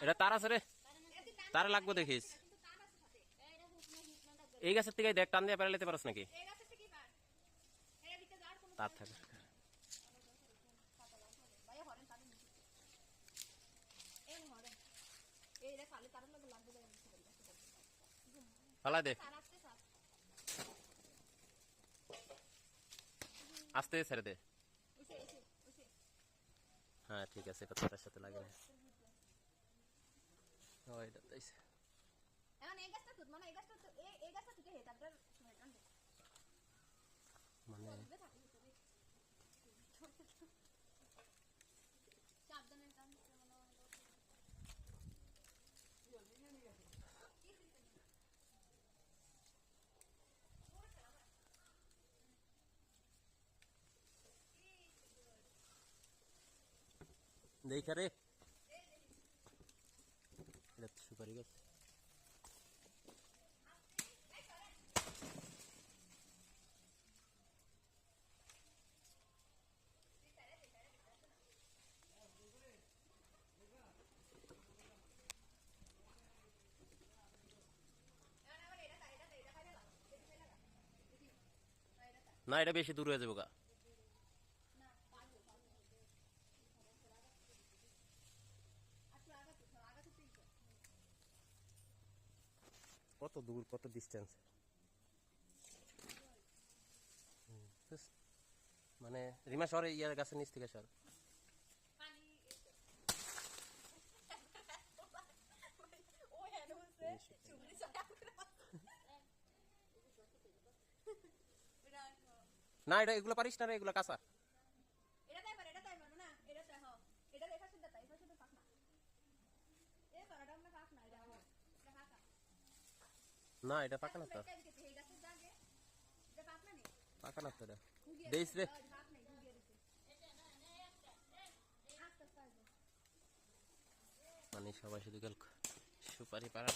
এটা তার আছে রে। তার লাগবে দেখিস। এই গাছের থেকে দেখ, টান দিয়ে পেরে নিতে পারস নাকি? তার থাকে। ফালাই দে। আস্তে ছেড়ে দে। হ্যাঁ ঠিক আছে তার সাথে লাগে ও এটা তাইছে এখন এই গাছটা তুত মানে এই গাছটা তো- এই- এই গাছটা থেকে হে তারপর মানে সাবধানে টান দেখা রে এটা তো সুপারি গাছ। না এটা বেশি দূর হয়ে যাব গা। কত দূর কত ডিস্টেন্স মানে রিমা শহরে ইয়ার গাছের নিচ থেকে সর। না এটা এগুলো পারিস না রে এগুলো কাঁচা এটা তাই পারে এটা তাই পারবে না এটা তাই হ এটা দেখা শুদ্ধ তাই এটা শুদ্ধ পাক না এ পারাটা আমরা পাক না এটা আমার এটা পাকা না, এটা পাকা না তো। পাক না তো দেইস রে। মানে সবাই শুধু গেল সুপারি পাড়া